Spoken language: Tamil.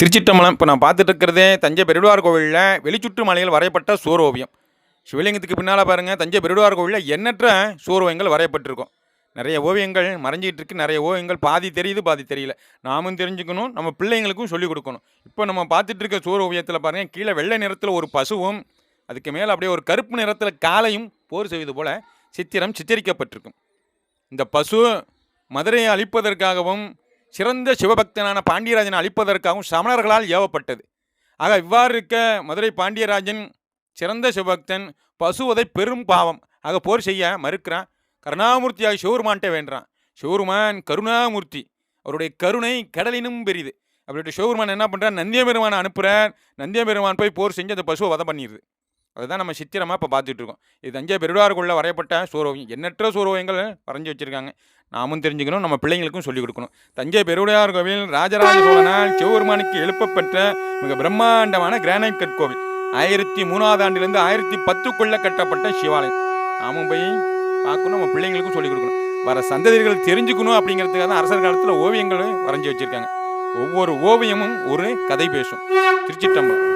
திருச்சிட்டம்பலம் இப்போ நான் பார்த்துட்டு இருக்கிறதே தஞ்சை பெருடுவார் கோவிலில் வெளிச்சுற்று மலையில் வரையப்பட்ட சூரோவியம் சிவலிங்கத்துக்கு பின்னால் பாருங்கள் தஞ்சை பெருடுவார் கோவிலில் எண்ணற்ற சூரோவியங்கள் வரையப்பட்டிருக்கும். நிறைய ஓவியங்கள் மறைஞ்சிக்கிட்டு இருக்கு நிறைய ஓவியங்கள் பாதி தெரியுது பாதி தெரியல. நாமும் தெரிஞ்சுக்கணும் நம்ம பிள்ளைங்களுக்கும் சொல்லிக் கொடுக்கணும். இப்போ நம்ம பார்த்துட்டு இருக்க சூர் ஓவியத்தில் பாருங்கள் கீழே வெள்ளை நிறத்தில் ஒரு பசுவும் அதுக்கு மேலே அப்படியே ஒரு கருப்பு நிறத்தில் காலையும் போர் செய்வது போல் சித்திரம் சித்தரிக்கப்பட்டிருக்கும். இந்த பசு மதுரையை அழிப்பதற்காகவும் சிறந்த சிவபக்தனான பாண்டியராஜனை அழிப்பதற்காகவும் சமணர்களால் ஏவப்பட்டது. ஆக இவ்வாறு இருக்க மதுரை பாண்டியராஜன் சிறந்த சிவபக்தன் பசுவதை பெரும் பாவம். ஆக போர் செய்ய மறுக்கிறான். கருணாமூர்த்தியாக சிவருமான்ட்டே வேண்டுறான். சிவருமான் கருணாமூர்த்தி. அவருடைய கருணை கடலினும் பெரிது. அப்படின்ட்டு சிவருமான் என்ன பண்ணுறார் நந்தியபெருமான் அனுப்புகிறார் நந்தியபெருமான் போய் போர் செஞ்சு அந்த பசுவை வதம் பண்ணிடுது. அதுதான் நம்ம சித்திரமாக இப்போ பார்த்துட்ருக்கோம் இது தஞ்சை பெருடாருக்குள்ள வரையப்பட்ட சூரோவியம். எண்ணற்ற சூரோவியங்கள் வரைஞ்சி வச்சுருக்காங்க. நாமும் தெரிஞ்சுக்கணும் நம்ம பிள்ளைங்களுக்கும் சொல்லிக் கொடுக்கணும். தஞ்சை பெருவுடையார் கோவில் ராஜராஜ சோழனால் சிவபெருமானுக்கு எழுப்பப்பட்ட மிக பிரம்மாண்டமான கிரானைட் கற்கோவில். ஆயிரத்தி மூணாவது ஆண்டிலிருந்து ஆயிரத்தி பத்துக்குள்ளே கட்டப்பட்ட சிவாலயம். நாமும் போய் பார்க்கணும் நம்ம பிள்ளைங்களுக்கும் சொல்லிக் கொடுக்கணும். வர சந்ததிகள் தெரிஞ்சுக்கணும் அப்படிங்கிறதுக்காக தான் அரசர் காலத்தில் ஓவியங்கள் வரைஞ்சி வச்சுருக்காங்க. ஒவ்வொரு ஓவியமும் ஒரு கதை பேசும். திருச்சிட்டம்பலம்